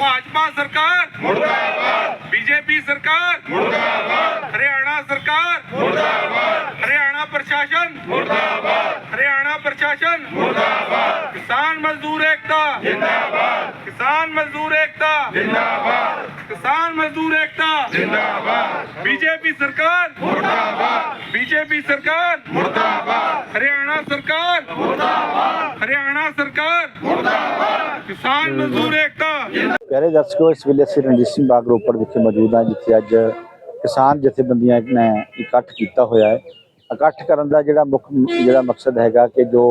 ਭਾਜਪਾ ਸਰਕਾਰ ਮੁਰਦਾਬਾਦ ਬੀਜੇਪੀ ਸਰਕਾਰ ਮੁਰਦਾਬਾਦ ਹਰਿਆਣਾ ਸਰਕਾਰ ਮੁਰਦਾਬਾਦ ਹਰਿਆਣਾ ਪ੍ਰਸ਼ਾਸਨ ਮੁਰਦਾਬਾਦ ਹਰਿਆਣਾ ਪ੍ਰਸ਼ਾਸਨ ਮੁਰਦਾਬਾਦ ਕਿਸਾਨ ਮਜ਼ਦੂਰ ਏਕਤਾ ਜਿੰਦਾਬਾਦ ਕਿਸਾਨ ਮਜ਼ਦੂਰ ਏਕਤਾ ਜਿੰਦਾਬਾਦ ਕਿਸਾਨ ਮਜ਼ਦੂਰ ਏਕਤਾ ਜਿੰਦਾਬਾਦ ਬੀਜੇਪੀ ਸਰਕਾਰ ਮੁਰਦਾਬਾਦ ਪਿਆਰੇ ਦਰਸ਼ਕੋ, ਇਸ ਵੇਲੇ ਅਸੀਂ ਰਣਜੀਤ ਸਿੰਘ ਬਾਗ ਰੋਪੜ ਵਿਖੇ ਮੌਜੂਦ ਹਾਂ, ਜਿੱਥੇ ਅੱਜ ਕਿਸਾਨ ਜਥੇਬੰਦੀਆਂ ਨੇ ਇਕੱਠ ਕੀਤਾ ਹੋਇਆ ਹੈ। ਇਕੱਠ ਕਰਨ ਦਾ ਜਿਹੜਾ ਮੁੱਖ ਜਿਹੜਾ ਮਕਸਦ ਹੈਗਾ ਕਿ ਜੋ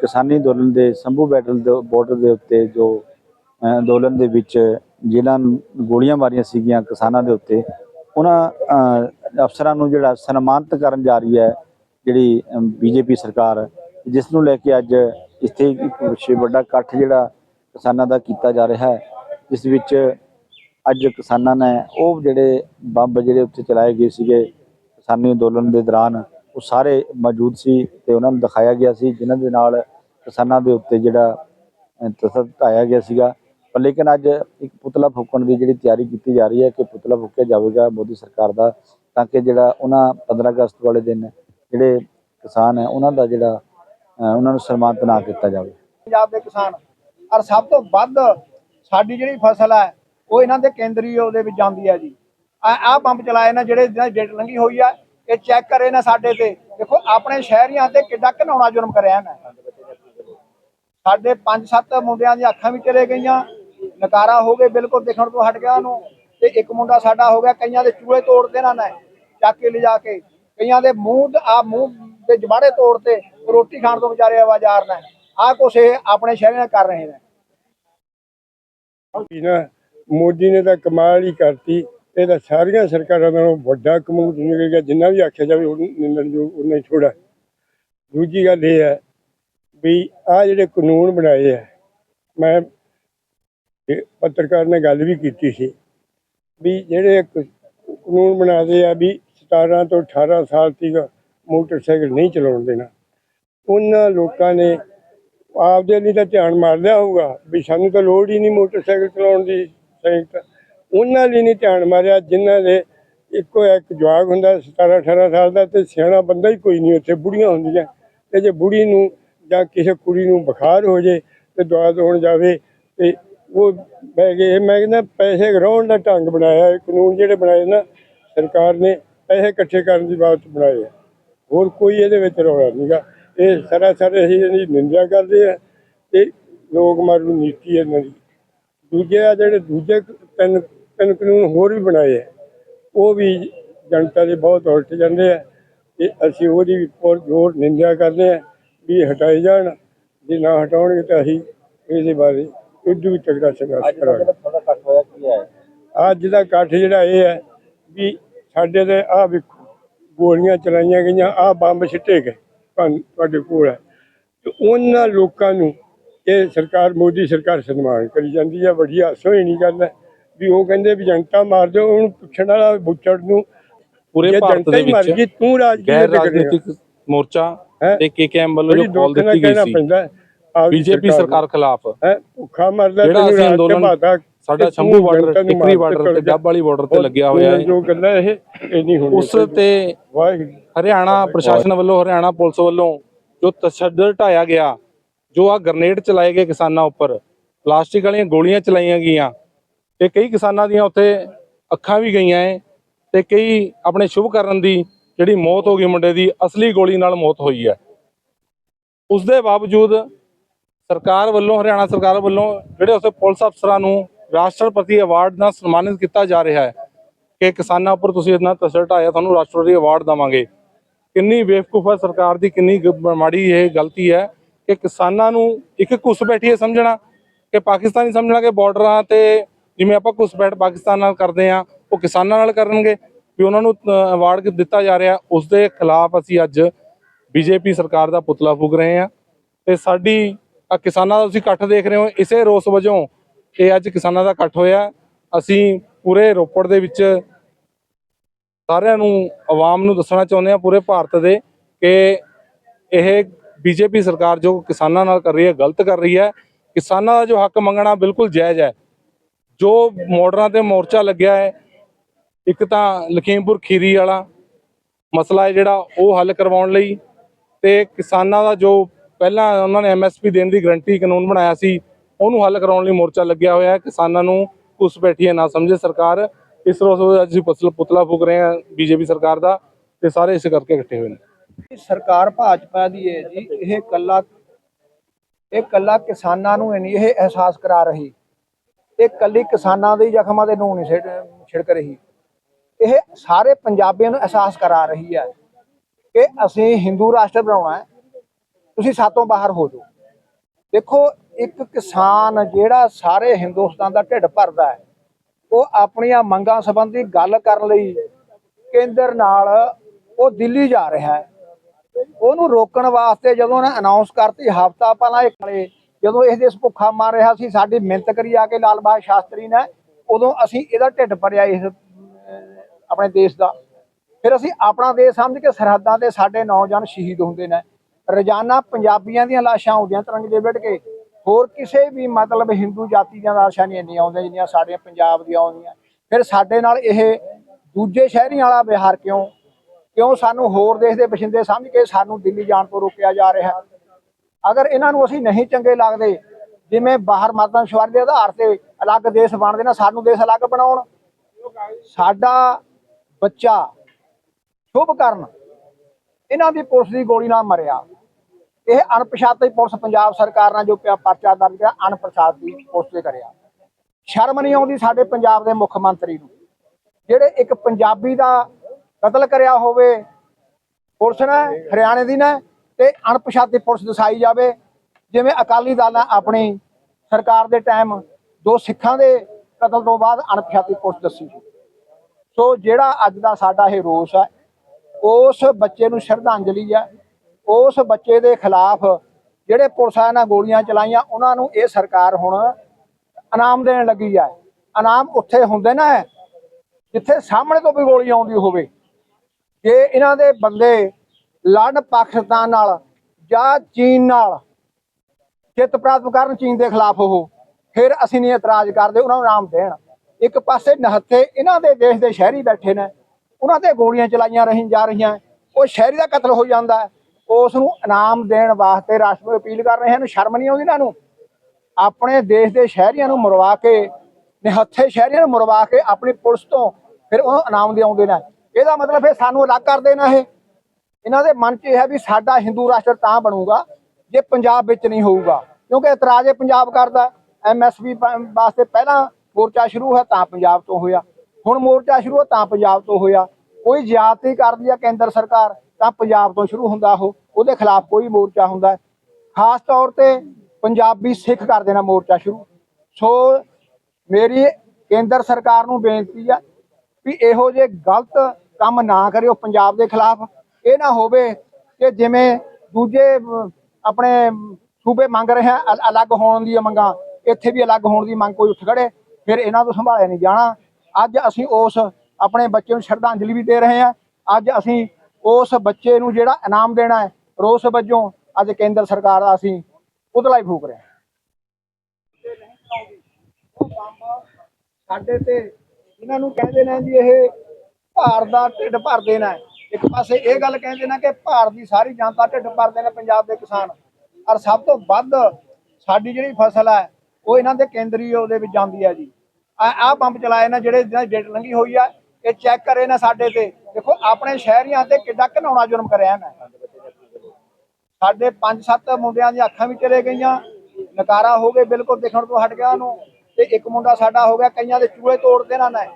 ਕਿਸਾਨੀ ਅੰਦੋਲਨ ਦੇ ਸੰਭੂ ਬੈਟਲ ਦੇ ਬਾਰਡਰ ਦੇ ਉੱਤੇ ਜੋ ਅੰਦੋਲਨ ਦੇ ਵਿੱਚ ਜਿਨ੍ਹਾਂ ਗੋਲੀਆਂ ਮਾਰੀਆਂ ਸੀਗੀਆਂ ਕਿਸਾਨਾਂ ਦੇ ਉੱਤੇ, ਉਹਨਾਂ ਅਫਸਰਾਂ ਨੂੰ ਜਿਹੜਾ ਸਨਮਾਨਿਤ ਕਰਨ ਜਾ ਰਹੀ ਹੈ ਜਿਹੜੀ ਬੀਜੇਪੀ ਸਰਕਾਰ, ਜਿਸ ਨੂੰ ਲੈ ਕੇ ਅੱਜ ਇੱਥੇ ਇੱਕ ਵੱਡਾ ਇਕੱਠ ਜਿਹੜਾ ਕਿਸਾਨਾਂ ਦਾ ਕੀਤਾ ਜਾ ਰਿਹਾ ਹੈ। ਜਿਸ ਵਿੱਚ ਅੱਜ ਕਿਸਾਨਾਂ ਨੇ ਉਹ ਜਿਹੜੇ ਬੰਬ ਜਿਹੜੇ ਉੱਥੇ ਚਲਾਏ ਗਏ ਸੀਗੇ ਕਿਸਾਨੀ ਅੰਦੋਲਨ ਦੇ ਦੌਰਾਨ ਉਹ ਸਾਰੇ ਮੌਜੂਦ ਸੀ ਤੇ ਉਹਨਾਂ ਨੂੰ ਦਿਖਾਇਆ ਗਿਆ ਸੀ ਜਿਨ੍ਹਾਂ ਦੇ ਨਾਲ ਕਿਸਾਨਾਂ ਦੇ ਉੱਤੇ ਜਿਹੜਾ ਅਹ, ਢਾਇਆ ਗਿਆ ਸੀਗਾ। ਪਰ ਲੇਕਿਨ ਅੱਜ ਇੱਕ ਪੁਤਲਾ ਫੂਕਣ ਦੀ ਜਿਹੜੀ ਤਿਆਰੀ ਕੀਤੀ ਜਾ ਰਹੀ ਹੈ ਕਿ ਪੁਤਲਾ ਫੂਕਿਆ ਜਾਵੇਗਾ ਮੋਦੀ ਸਰਕਾਰ ਦਾ ਤਾਂ ਕਿ ਜਿਹੜਾ ਉਹਨਾਂ 15 ਅਗਸਤ ਵਾਲੇ ਦਿਨ ਜਿਹੜੇ ਕਿਸਾਨ ਹੈ ਉਹਨਾਂ ਦਾ ਜਿਹੜਾ ਉਹਨਾਂ ਨੂੰ ਸਨਮਾਨਿਤ ਨਾ ਕੀਤਾ ਜਾਵੇ। ਪੰਜਾਬ ਦੇ ਕਿਸਾਨ ਔਰ ਸਭ ਤੋਂ ਵੱਧ ਸਾਡੀ ਜਿਹੜੀ ਫਸਲ ਹੈ, ਉਹ ਇਹਨਾਂ ਦੇ ਕੇਂਦਰੀ ਉਹਦੇ ਵਿੱਚ ਜਾਂਦੀ ਹੈ ਜੀ। ਆ ਆ ਪੰਪ ਚਲਾਏ ਨੇ ਜਿਹੜੇ ਡੇਟ ਲੰਘੀ ਹੋਈ ਆ, ਇਹ ਚੈੱਕ ਕਰੇ ਨੇ ਸਾਡੇ ਤੇ। ਦੇਖੋ, ਆਪਣੇ ਸ਼ਹਿਰੀਆਂ ਤੇ ਕਿੱਡਾ ਘਿਨਾਉਣਾ ਜੁਰਮ ਕਰਿਆ ਇਹਨਾਂ ਸਾਡੇ 5-7 ਮੁੰਡਿਆਂ ਦੀਆਂ ਅੱਖਾਂ ਵੀ ਚਲੇ ਗਈਆਂ, ਨਕਾਰਾ ਹੋ ਗਏ, ਬਿਲਕੁਲ ਦੇਖਣ ਤੋਂ ਹਟ ਗਿਆ ਉਹਨੂੰ। ਤੇ ਇੱਕ ਮੁੰਡਾ ਸਾਡਾ ਹੋ ਗਿਆ, ਕਈਆਂ ਦੇ ਚੂਹੇ ਤੋੜ ਦੇਣਾ ਨੇ, ਚੱਕ ਕੇ ਲਿਜਾ ਕੇ। ਕਈਆਂ ਦੇ ਮੂੰਹ, ਆ ਮੂੰਹ ਦੇ ਜਬਾੜੇ ਤੋੜਤੇ ਰੋਟੀ ਖਾਣ ਤੋਂ ਵਿਚਾਰੇ ਆਵਾਜ਼ਾਰ ਨੇ। ਆ ਕੁਛ ਇਹ ਆਪਣੇ ਸ਼ਹਿਰੀਆਂ ਕਰ ਰਹੇ ਨੇ। ਵੀ ਨਾ, ਮੋਦੀ ਨੇ ਤਾਂ ਕਮਾਲ ਹੀ ਕਰਤੀ। ਇਹ ਤਾਂ ਸਾਰੀਆਂ ਸਰਕਾਰਾਂ ਨਾਲੋਂ ਵੱਡਾ ਕਮੂਤ ਨਿਕਲ ਜਿੰਨਾ ਵੀ ਆਖਿਆ ਜਾਵੇ ਉਹ ਉਹਨਾਂ ਹੀ ਥੋੜਾ ਦੂਜੀ ਗੱਲ ਇਹ ਹੈ ਵੀ ਆ ਜਿਹੜੇ ਕਾਨੂੰਨ ਬਣਾਏ ਆ, ਮੈਂ ਪੱਤਰਕਾਰ ਨੇ ਗੱਲ ਵੀ ਕੀਤੀ ਸੀ ਵੀ ਜਿਹੜੇ ਕ- ਕਾਨੂੰਨ ਬਣਾਦੇ ਆ ਵੀ 17 ਤੋਂ 18 ਸਾਲ ਤੱਕ ਮੋਟਰਸਾਈਕਲ ਨਹੀਂ ਚਲਾਉਣ ਦੇਣਾ, ਉਹਨਾਂ ਲੋਕਾਂ ਨੇ ਆਪਦੇ ਲਈ ਤਾਂ ਧਿਆਨ ਮਾਰ ਲਿਆ ਹੋਊਗਾ ਵੀ ਸਾਨੂੰ ਤਾਂ ਲੋੜ ਹੀ ਨਹੀਂ ਮੋਟਰਸਾਈਕਲ ਚਲਾਉਣ ਦੀ ਸੰਯੁਕਤ ਉਹਨਾਂ ਲਈ ਨਹੀਂ ਧਿਆਨ ਮਾਰਿਆ, ਜਿਨ੍ਹਾਂ ਦੇ ਇੱਕੋ ਇੱਕ ਜਵਾਗ ਹੁੰਦਾ 17 18 ਸਾਲ ਦਾ ਤੇ ਸਿਆਣਾ ਬੰਦਾ ਹੀ ਕੋਈ ਨਹੀਂ, ਉੱਥੇ ਬੁੜੀਆਂ ਹੁੰਦੀਆਂ। ਤੇ ਜੇ ਬੁੜੀ ਨੂੰ ਜਾਂ ਕਿਸੇ ਕੁੜੀ ਨੂੰ ਬੁਖਾਰ ਹੋ ਜੇ ਤੇ ਦਵਾ ਦੋਣ ਜਾਵੇ ਤੇ ਉਹ ਬਹਿ ਗਏ। ਮੈਂ ਕਹਿੰਦਾ ਪੈਸੇ ਗਰਾਉਣ ਦਾ ਢੰਗ ਬਣਾਇਆ, ਇਹ ਕਾਨੂੰਨ ਜਿਹੜੇ ਬਣਾਏ ਨਾ, ਸਰਕਾਰ ਨੇ ਪੈਸੇ ਇਕੱਠੇ ਕਰਨ ਦੀ ਬਾਬਤ ਬਣਾਏ ਹੋਰ ਕੋਈ ਇਹਦੇ ਵਿੱਚ ਰੌਲਾ ਨਹੀਂਗਾ ਇਹ ਸਰਾਸਰ ਅਸੀਂ ਇਹਦੀ ਨਿੰਦਿਆ ਕਰਦੇ ਆ ਤੇ ਲੋਕ ਮਾਰੂ ਨੀਤੀ ਹੈ ਇਹਨਾਂ ਦੀ। ਦੂਜੇ ਆ ਜਿਹੜੇ ਦੂਜੇ ਤਿੰਨ ਤਿੰਨ ਕਾਨੂੰਨ ਹੋਰ ਵੀ ਬਣਾਏ ਆ ਉਹ ਵੀ ਜਨਤਾ ਦੇ ਬਹੁਤ ਉਲਟ ਜਾਂਦੇ ਆ ਤੇ ਅਸੀਂ ਉਹਦੀ ਵੀ ਬਹੁਤ ਜ਼ੋਰ ਨਿੰਦਿਆ ਕਰਦੇ ਆ ਵੀ ਹਟਾਏ ਜਾਣ ਜੇ ਨਾ ਹਟਾਉਣਗੇ ਤਾਂ ਅਸੀਂ ਇਹਦੇ ਬਾਰੇ ਉਦੋਂ ਵੀ ਤਗੜਾ ਸੰਘਰਸ਼ ਕਰਾਂਗੇ। ਅੱਜ ਦਾ ਇਕੱਠ ਜਿਹੜਾ ਇਹ ਹੈ ਵੀ ਸਾਡੇ ਤੇ ਆ ਵੇਖੋ ਗੋਲੀਆਂ ਚਲਾਈਆਂ ਗਈਆਂ ਆ ਬੰਬ ਸਿੱਟੇ ਗਏ। ਤੁਹਾਡੇ ਕੋਲ ਹੈ। ਤੇ ਉਹਨਾਂ ਲੋਕਾਂ ਨੂੰ ਇਹ ਸਰਕਾਰ ਮੋਦੀ ਸਰਕਾਰ ਸਨਮਾਨ ਕਰੀ ਜਾਂਦੀ ਹੈ। ਬੜੀ ਹਾਸੋ ਹੀ ਨਹੀਂ ਗੱਲ ਹੈ ਵੀ ਉਹ ਕਹਿੰਦੇ ਵੀ ਜਨਤਾ ਮਾਰ ਦਿਓ ਉਹਨੂੰ ਪੁੱਛਣ ਵਾਲਾ ਬੁੱਚੜ ਨੂੰ ਪੂਰੇ ਭਾਰਤ ਦੇ ਵਿੱਚ ਤੂੰ ਰਾਜ? ਰਾਜਨੀਤਿਕ ਮੋਰਚਾ? ਤੇ ਕੇਕੇਐਮ ਵੱਲੋਂ ਜੋ ਕਾਲ ਦਿੱਤੀ ਗਈ ਸੀ। ਬੀਜੇਪੀ ਸਰਕਾਰ ਖਿਲਾਫ। ਭੁੱਖਾ ਮਰਦਾ ਤੈਨੂੰ ਰਾਤ ਅੰਦੋਲਨ ਭਾਤਾ ਸਾਡਾ ਸ਼ੰਭੂ ਬਾਰਡਰ ਟਿਕਰੀ ਬਾਰਡਰ ਤੇ ਡੱਬ ਵਾਲੀ ਬਾਰਡਰ ਤੇ ਲੱਗਿਆ ਹੋਇਆ ਹੈ ਜੋ ਗੱਲਾਂ ਇਹ ਨਹੀਂ ਹੋਣੀ ਉਸ ਤੇ ਹਰਿਆਣਾ ਪ੍ਰਸ਼ਾਸਨ ਵੱਲੋਂ ਹਰਿਆਣਾ ਪੁਲਿਸ ਵੱਲੋਂ ਜੋ ਤਸ਼ੱਦਦ ਢਾਇਆ ਗਿਆ ਜੋ ਆ ਗ੍ਰਨੇਡ ਚਲਾਏ ਗਏ ਕਿਸਾਨਾਂ ਉੱਪਰ ਪਲਾਸਟਿਕ ਵਾਲੀਆਂ ਗੋਲੀਆਂ ਚਲਾਈਆਂ ਗਈਆਂ ਤੇ ਕਈ ਕਿਸਾਨਾਂ ਦੀਆਂ ਉੱਥੇ ਅੱਖਾਂ ਵੀ ਗਈਆਂ ਏ ਤੇ ਕਈ ਆਪਣੇ ਸ਼ੁਭ ਕਰਨ ਦੀ ਜਿਹੜੀ ਮੌਤ ਹੋ ਗਈ ਮੁੰਡੇ ਦੀ ਅਸਲੀ ਗੋਲੀ ਨਾਲ ਮੌਤ ਹੋਈ ਹੈ। ਉਸ ਦੇ ਬਾਵਜੂਦ ਸਰਕਾਰ ਵੱਲੋਂ ਹਰਿਆਣਾ ਸਰਕਾਰ ਵੱਲੋਂ ਜਿਹੜੇ ਉਸੇ ਪੁਲਿਸ ਅਫਸਰਾਂ ਨੂੰ ਰਾਸ਼ਟਰਪਤੀ ਅਵਾਰਡ ਨਾਲ ਸਨਮਾਨਿਤ ਕੀਤਾ ਜਾ ਰਿਹਾ ਹੈ ਕਿ ਕਿਸਾਨਾਂ ਉੱਪਰ ਤੁਸੀਂ ਇੰਨਾ ਤਸਰ ਢਾਇਆ, ਤੁਹਾਨੂੰ ਰਾਸ਼ਟਰਪਤੀ ਅਵਾਰਡ ਦਵਾਂਗੇ। ਕਿੰਨੀ ਬੇਵਕੂਫ ਹੈ ਸਰਕਾਰ ਦੀ, ਕਿੰਨੀ ਗ- ਮਾੜੀ ਇਹ ਗਲਤੀ ਹੈ ਕਿ ਕਿਸਾਨਾਂ ਨੂੰ ਇੱਕ ਘੁਸ ਬੈਠੀਏ ਸਮਝਣਾ, ਕਿ ਪਾਕਿਸਤਾਨੀ ਸਮਝਣਾ ਕਿ ਬਾਰਡਰਾਂ ਤੇ ਜਿਵੇਂ ਆਪਾਂ ਘੁਸ ਬੈਠ ਪਾਕਿਸਤਾਨ ਨਾਲ ਕਰਦੇ ਆ ਉਹ ਕਿਸਾਨਾਂ ਨਾਲ ਕਰਨਗੇ। ਵੀ ਉਹਨਾਂ ਨੂੰ ਅਵਾਰਡ ਦਿੱਤਾ ਜਾ ਰਿਹਾ, ਉਸ ਦੇ ਖਿਲਾਫ ਅਸੀਂ ਅੱਜ ਬੀਜੇਪੀ ਸਰਕਾਰ ਦਾ ਪੁਤਲਾ ਫੂਕ ਰਹੇ ਆ ਤੇ ਸਾਡੀ ਕਿਸਾਨਾਂ ਦਾ ਤੁਸੀਂ ਇਕੱਠ ਦੇਖ ਰਹੇ ਹੋ, ਇਸੇ ਰੋਸ ਵਜੋਂ ਇਹ ਅੱਜ ਕਿਸਾਨਾਂ ਦਾ ਇਕੱਠ ਹੋਇਆ। ਅਸੀਂ ਪੂਰੇ ਰੋਪੜ ਦੇ ਵਿੱਚ ਸਾਰਿਆਂ ਨੂੰ, ਆਵਾਮ ਨੂੰ ਦੱਸਣਾ ਚਾਹੁੰਦੇ ਆ ਪੂਰੇ ਭਾਰਤ ਦੇ ਕਿ ਇਹ ਬੀਜੇਪੀ ਸਰਕਾਰ ਜੋ ਕਿਸਾਨਾਂ ਨਾਲ ਕਰ ਰਹੀ ਹੈ, ਗਲਤ ਕਰ ਰਹੀ ਹੈ। ਕਿਸਾਨਾਂ ਦਾ ਜੋ ਹੱਕ ਮੰਗਣਾ ਬਿਲਕੁਲ ਜਾਇਜ਼ ਹੈ। ਜੋ ਮੋਟਰਾਂ ਤੇ ਮੋਰਚਾ ਲੱਗਿਆ ਹੈ, ਇੱਕ ਤਾਂ ਲਖੀਮਪੁਰ ਖੀਰੀ ਵਾਲਾ ਮਸਲਾ ਹੈ ਜਿਹੜਾ, ਉਹ ਹੱਲ ਕਰਵਾਉਣ ਲਈ ਤੇ ਕਿਸਾਨਾਂ ਦਾ ਜੋ ਪਹਿਲਾਂ ਉਹਨਾਂ ਨੇ ਐਮਐਸਪੀ ਦੇਣ ਦੀ ਗਰੰਟੀ ਕਾਨੂੰਨ ਬਣਾਇਆ ਸੀ ਉਹਨੂੰ ਹੱਲ ਕਰਾਉਣ ਲਈ ਮੋਰਚਾ ਲੱਗਿਆ ਹੋਇਆ ਹੈ। ਕਿਸਾਨਾਂ ਨੂੰ ਉਸ ਬੈਠੀਏ ਨਾ ਸਮਝੇ ਸਰਕਾਰ। ਇਸ ਰੋਸ ਅੱਜ ਅਸੀਂ ਪੁਤਲਾ ਪੁਤਲਾ ਫੂਕ ਰਹੇ ਹਾਂ ਬੀਜੇਪੀ ਸਰਕਾਰ ਦਾ ਤੇ ਸਾਰੇ ਇਸ ਕਰਕੇ ਇਕੱਠੇ ਹੋਏ ਨੇ। ਸਰਕਾਰ ਭਾਜਪਾ ਦੀ ਹੈ ਜੀ। ਇਹ ਕੱਲਾ ਇਹ ਕੱਲਾ ਕਿਸਾਨਾਂ ਨੂੰ ਨਹੀਂ, ਇਹ ਅਹਿਸਾਸ ਕਰਾ ਰਹੀ। ਇਹ ਕੱਲੀ ਕਿਸਾਨਾਂ ਦੇ ਜ਼ਖਮਾਂ ਦੇ ਨੂੰ ਨਹੀਂ ਛਿੜ- ਛਿੜਕ ਰਹੀ। ਇਹ ਸਾਰੇ ਪੰਜਾਬੀਆਂ ਨੂੰ ਅਹਿਸਾਸ ਕਰਾ ਰਹੀ ਹੈ ਕਿ ਅਸੀਂ ਹਿੰਦੂ ਰਾਸ਼ਟਰ ਬਣਾਉਣਾ ਹੈ। ਤੁਸੀਂ ਸਾਤੋਂ ਬਾਹਰ ਹੋ ਜਾਓ। ਦੇਖੋ ਇੱਕ ਕਿਸਾਨ ਜਿਹੜਾ ਸਾਰੇ ਹਿੰਦੁਸਤਾਨ ਦਾ ਢਿੱਡ ਭਰਦਾ ਹੈ, ਉਹ ਆਪਣੀਆਂ ਮੰਗਾਂ ਸੰਬੰਧੀ ਗੱਲ ਕਰਨ ਲਈ ਕੇਂਦਰ ਨਾਲ ਉਹ ਦਿੱਲੀ ਜਾ ਰਿਹਾ ਹੈ। ਉਹਨੂੰ ਰੋਕਣ ਵਾਸਤੇ ਜਦੋਂ ਉਹਨੇ ਅਨਾਉਂਸ ਕਰਤੀ, ਹਫਤਾ ਪਹਿਲਾਂ ਇਹ ਕਾਲੇ ਜਦੋਂ ਇਸ ਦੇਸ਼ ਭੁੱਖਾ ਮਾਰ ਰਿਹਾ ਸੀ, ਸਾਡੀ ਮਿਹਨਤ ਕਰੀ ਆ ਕੇ ਲਾਲ ਬਹਾਦਰ ਸ਼ਾਸਤਰੀ ਨੇ, ਉਦੋਂ ਅਸੀਂ ਇਹਦਾ ਢਿੱਡ ਭਰਿਆ ਇਸ ਆਪਣੇ ਦੇਸ਼ ਦਾ। ਫਿਰ ਅਸੀਂ ਆਪਣਾ ਦੇਸ਼ ਸਮਝ ਕੇ ਸਰਹੱਦਾਂ ਤੇ ਸਾਡੇ ਨੌਜਵਾਨ ਸ਼ਹੀਦ ਹੁੰਦੇ ਨੇ। ਰੋਜ਼ਾਨਾ ਪੰਜਾਬੀਆਂ ਦੀਆਂ ਲਾਸ਼ਾਂ ਆਉਂਦੀਆਂ ਤਿਰੰਗੇ ਵਿੱਢ ਕੇ ਹੋਰ ਕਿਸੇ ਵੀ ਮਤਲਬ ਹਿੰਦੂ ਜਾਤੀ ਦੀਆਂ ਲਾਸ਼ਾਂ ਨਹੀਂ ਆਉਂਦੀਆਂ ਜਿੰਨੀਆਂ ਸਾਡੇ ਪੰਜਾਬ ਦੀਆਂ ਆਉਂਦੀਆਂ। ਫਿਰ ਸਾਡੇ ਨਾਲ ਇਹ ਦੂਜੇ ਸ਼ਹਿਰੀਆਂ ਵਾਲਾ ਵਿਹਾਰ ਕਿਉਂ? ਕਿਉਂ ਸਾਨੂੰ ਹੋਰ ਦੇਸ਼ ਦੇ ਵਸਿੰਦੇ ਸਮਝ ਕੇ ਸਾਨੂੰ ਦਿੱਲੀ ਜਾਣ ਤੋਂ ਰੋਕਿਆ ਜਾ ਰਿਹਾ? ਅਗਰ ਇਹਨਾਂ ਨੂੰ ਅਸੀਂ ਨਹੀਂ ਚੰਗੇ ਲੱਗਦੇ, ਜਿਵੇਂ ਬਾਹਰ ਮਰਦਮਸ਼ੁਮਾਰੀ ਦੇ ਆਧਾਰ ਤੇ ਅਲੱਗ ਦੇਸ਼ ਬਣਦੇ ਨਾ, ਸਾਨੂੰ ਦੇਸ਼ ਅਲੱਗ ਬਣਾਉਣ। ਸਾਡਾ ਬੱਚਾ ਸ਼ੁਭ ਕਰਨ, ਇਹਨਾਂ ਦੀ ਪੁਲਿਸ ਦੀ ਗੋਲੀ ਨਾਲ ਮਰਿਆ। ਇਹ ਅਣਪਛਾਤੀ ਪੁਲਿਸ ਪੰਜਾਬ ਸਰਕਾਰ ਨਾਲ ਜੋ ਪਿਆ ਪਰਚਾ ਦਰਜ ਕਰਿਆ, ਅਣਪਛਾਤੀ ਪੁਲਿਸ ਤੇ ਕਰਿਆ। ਸ਼ਰਮ ਨਹੀਂ ਆਉਂਦੀ ਸਾਡੇ ਪੰਜਾਬ ਦੇ ਮੁੱਖ ਮੰਤਰੀ ਨੂੰ। ਜਿਹੜੇ ਇੱਕ ਪੰਜਾਬੀ ਦਾ ਕਤਲ ਕਰਿਆ ਹੋਵੇ, ਪੁਲਿਸ ਨੇ, ਹਰਿਆਣੇ ਦੀ ਨੇ, ਤੇ ਅਣਪਛਾਤੀ ਪੁਲਿਸ ਦਸਾਈ ਜਾਵੇ, ਜਿਵੇਂ ਅਕਾਲੀ ਦਲ ਨੇ ਆਪਣੀ ਸਰਕਾਰ ਦੇ ਟਾਈਮ ਦੋ ਸਿੱਖਾਂ ਦੇ ਕਤਲ ਤੋਂ ਬਾਅਦ ਅਣਪਛਾਤੀ ਪੁਲਿਸ ਦੱਸੀ ਸੋ ਜਿਹੜਾ ਅੱਜ ਦਾ ਸਾਡਾ ਇਹ ਰੋਸ ਹੈ, ਉਸ ਬੱਚੇ ਨੂੰ ਸ਼ਰਧਾਂਜਲੀ ਹੈ ਉਸ ਬੱਚੇ ਦੇ ਖਿਲਾਫ ਜਿਹੜੇ ਪੁਲਿਸਾਂ ਨਾਲ ਗੋਲੀਆਂ ਚਲਾਈਆਂ, ਉਹਨਾਂ ਨੂੰ ਇਹ ਸਰਕਾਰ ਹੁਣ ਇਨਾਮ ਦੇਣ ਲੱਗੀ ਹੈ ਇਨਾਮ ਉੱਥੇ ਹੁੰਦੇ ਨਾ, ਜਿੱਥੇ ਸਾਹਮਣੇ ਤੋਂ ਵੀ ਗੋਲੀ ਆਉਂਦੀ ਹੋਵੇ। ਜੇ ਇਹਨਾਂ ਦੇ ਬੰਦੇ ਲੜਨ ਪਾਕਿਸਤਾਨ ਨਾਲ ਜਾਂ ਚੀਨ ਨਾਲ ਚਿੱਤ ਪ੍ਰਾਪਤ ਕਰਨ ਚੀਨ ਦੇ ਖਿਲਾਫ ਉਹ, ਫਿਰ ਅਸੀਂ ਨਹੀਂ ਇਤਰਾਜ਼ ਕਰਦੇ, ਉਹਨਾਂ ਨੂੰ ਇਨਾਮ ਦੇਣ। ਇੱਕ ਪਾਸੇ ਨਹੱਥੇ ਇਹਨਾਂ ਦੇ ਦੇਸ਼ ਦੇ ਸ਼ਹਿਰੀ ਬੈਠੇ ਨੇ, ਉਹਨਾਂ ਤੇ ਗੋਲੀਆਂ ਚਲਾਈਆਂ ਰਹੀ ਜਾ ਰਹੀਆਂ। ਉਹ ਸ਼ਹਿਰੀ ਦਾ ਕਤਲ ਹੋ ਜਾਂਦਾ। ਉਸ ਨੂੰ ਇਨਾਮ ਦੇਣ ਵਾਸਤੇ ਰਾਸ਼ਟਰਪਤੀ ਅਪੀਲ ਕਰ ਰਹੇ ਹਨ। ਸ਼ਰਮ ਨਹੀਂ ਆਉਂਦੀ ਇਹਨਾਂ ਨੂੰ। ਆਪਣੇ ਦੇਸ਼ ਦੇ ਸ਼ਹਿਰੀਆਂ ਨੂੰ ਮਰਵਾ ਕੇ, ਨਿਹੱਥੇ ਸ਼ਹਿਰੀਆਂ ਨੂੰ ਮਰਵਾ ਕੇ ਆਪਣੀ ਪੁਲਿਸ ਤੋਂ ਫਿਰ ਉਹ ਇਨਾਮ ਦੇ ਨੇ। ਇਹਦਾ ਮਤਲਬ ਫਿਰ ਸਾਨੂੰ ਅਲੱਗ ਕਰਦੇ ਨੇ ਇਹ। ਇਹਨਾਂ ਦੇ ਮਨ 'ਚ ਇਹ ਹੈ ਵੀ ਸਾਡਾ ਹਿੰਦੂ ਰਾਸ਼ਟਰ ਤਾਂ ਬਣੂਗਾ, ਜੇ ਪੰਜਾਬ ਵਿੱਚ ਨਹੀਂ ਹੋਊਗਾ। ਕਿਉਂਕਿ ਇਤਰਾਜ਼ ਇਹ ਪੰਜਾਬ ਕਰਦਾ। ਐਮਐਸਪੀ ਵਾਸਤੇ ਪਹਿਲਾਂ ਮੋਰਚਾ ਸ਼ੁਰੂ ਹੋਇਆ, ਤਾਂ ਪੰਜਾਬ ਤੋਂ ਹੋਇਆ। ਹੁਣ ਮੋਰਚਾ ਸ਼ੁਰੂ ਹੋਇਆ, ਤਾਂ ਪੰਜਾਬ ਤੋਂ ਹੋਇਆ। ਕੋਈ ਜ਼ਿਆਦਤੀ ਕਰਦੀ ਆ ਕੇਂਦਰ ਸਰਕਾਰ। ਤਾਂ ਪੰਜਾਬ ਤੋਂ ਸ਼ੁਰੂ ਹੁੰਦਾ ਉਹ, ਉਹਦੇ ਖਿਲਾਫ ਕੋਈ ਮੋਰਚਾ ਹੁੰਦਾ ਖਾਸ ਤੌਰ ਤੇ ਪੰਜਾਬੀ ਸਿੱਖ ਕਰ ਦੇਣਾ ਮੋਰਚਾ ਸ਼ੁਰੂ। ਸੋ ਮੇਰੀ ਕੇਂਦਰ ਸਰਕਾਰ ਨੂੰ ਬੇਨਤੀ ਆ ਵੀ ਇਹੋ ਜਿਹੇ ਗਲਤ ਕੰਮ ਨਾ ਕਰਿਓ ਪੰਜਾਬ ਦੇ ਖਿਲਾਫ। ਇਹ ਨਾ ਹੋਵੇ ਕਿ ਜਿਵੇਂ ਦੂਜੇ ਆਪਣੇ ਸੂਬੇ ਮੰਗ ਰਹੇ ਆ ਅਲੱਗ ਹੋਣ ਦੀ ਮੰਗਾਂ, ਇੱਥੇ ਵੀ ਅਲੱਗ ਹੋਣ ਦੀ ਮੰਗ ਕੋਈ ਉੱਠ ਖੜੇ, ਫਿਰ ਇਹਨਾਂ ਤੋਂ ਸੰਭਾਲਿਆ ਨਹੀਂ ਜਾਣਾ। ਅੱਜ ਅਸੀਂ ਉਸ ਆਪਣੇ ਬੱਚੇ ਨੂੰ ਸ਼ਰਧਾਂਜਲੀ ਵੀ ਦੇ ਰਹੇ ਹਾਂ ਅੱਜ ਅਸੀਂ ਉਸ ਬੱਚੇ ਨੂੰ ਜਿਹੜਾ ਇਨਾਮ ਦੇਣਾ ਹੈ, ਰੋਸ ਵਜੋਂ ਅੱਜ ਕੇਂਦਰ ਸਰਕਾਰ ਦਾ ਅਸੀਂ ਪੁਤਲਾ ਹੀ ਫੂਕ ਰਹੇ ਹਾਂ। ਸਾਡੇ ਤੇ ਇਹਨਾਂ ਨੂੰ ਕਹਿੰਦੇ ਨੇ ਜੀ, ਇਹ ਭਾਰ ਦਾ ਢਿੱਡ ਭਰਦੇ ਨੇ ਇੱਕ ਪਾਸੇ ਇਹ ਗੱਲ ਕਹਿੰਦੇ ਨੇ ਕਿ ਭਾਰ ਦੀ ਸਾਰੀ ਜਨਤਾ ਢਿੱਡ ਭਰਦੇ ਨੇ ਪੰਜਾਬ ਦੇ ਕਿਸਾਨ। ਔਰ ਸਭ ਤੋਂ ਵੱਧ ਸਾਡੀ ਜਿਹੜੀ ਫਸਲ ਹੈ, ਉਹ ਇਹਨਾਂ ਦੇ ਕੇਂਦਰੀ ਉਹਦੇ ਵਿੱਚ ਜਾਂਦੀ ਹੈ ਜੀ। ਆ, ਆਹ ਪੰਪ ਚਲਾਏ ਨੇ, ਜਿਹੜੇ ਜਿਹਨਾਂ ਦੀ ਡੇਟ ਲੰਗੀ ਹੋਈ ਆ ਇਹ ਚੈੱਕ ਕਰੇ ਨੇ ਸਾਡੇ ਤੇ। ਦੇਖੋ, ਆਪਣੇ ਸ਼ਹਿਰੀਆਂ ਤੇ ਕਿੱਡਾ ਘਨਾਉਣਾ ਜੁਰਮ ਕਰਿਆ ਨਾ। ਸਾਡੇ 5-7 ਮੁੰਡਿਆਂ ਦੀਆਂ ਅੱਖਾਂ ਵੀ ਚਲੇ ਗਈਆਂ, ਨਕਾਰਾ ਹੋ ਗਏ, ਬਿਲਕੁਲ ਦੇਖਣ ਤੋਂ ਹਟ ਗਿਆ ਉਹਨੂੰ। ਤੇ ਇੱਕ ਮੁੰਡਾ ਸਾਡਾ ਹੋ ਗਿਆ, ਕਈਆਂ ਦੇ ਚੂਲੇ ਤੋੜਦੇ ਨਾ ਨੇ,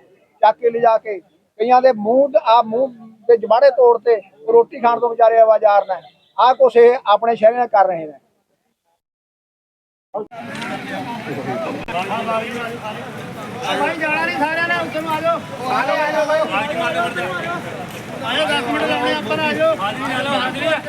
ਚੱਕ ਕੇ ਲਿਜਾ ਕੇ। ਕਈਆਂ ਦੇ ਮੂੰਹ ਆ ਮੂੰਹ ਦੇ ਜਵਾੜੇ ਤੋੜ ਤੇ ਰੋਟੀ ਖਾਣ ਤੋਂ ਵਿਚਾਰੇ ਆਵਾਜ਼ਾਰ ਨੇ। ਆ ਕੁਛ ਇਹ ਆਪਣੇ ਸ਼ਹਿਰੀਆਂ ਕਰ ਰਹੇ ਨੇ। ਭਾਈ ਜਾਣਾ ਨਹੀਂ, ਸਾਰਿਆਂ ਨੇ ਉੱਧਰ ਨੂੰ ਆ ਜਾਓ। ਆ ਜਾਓ ਆਜੋ 10 ਮਿੰਟ ਲੱਗਣੇ ਆਪਾਂ ਆ ਜਾਓ।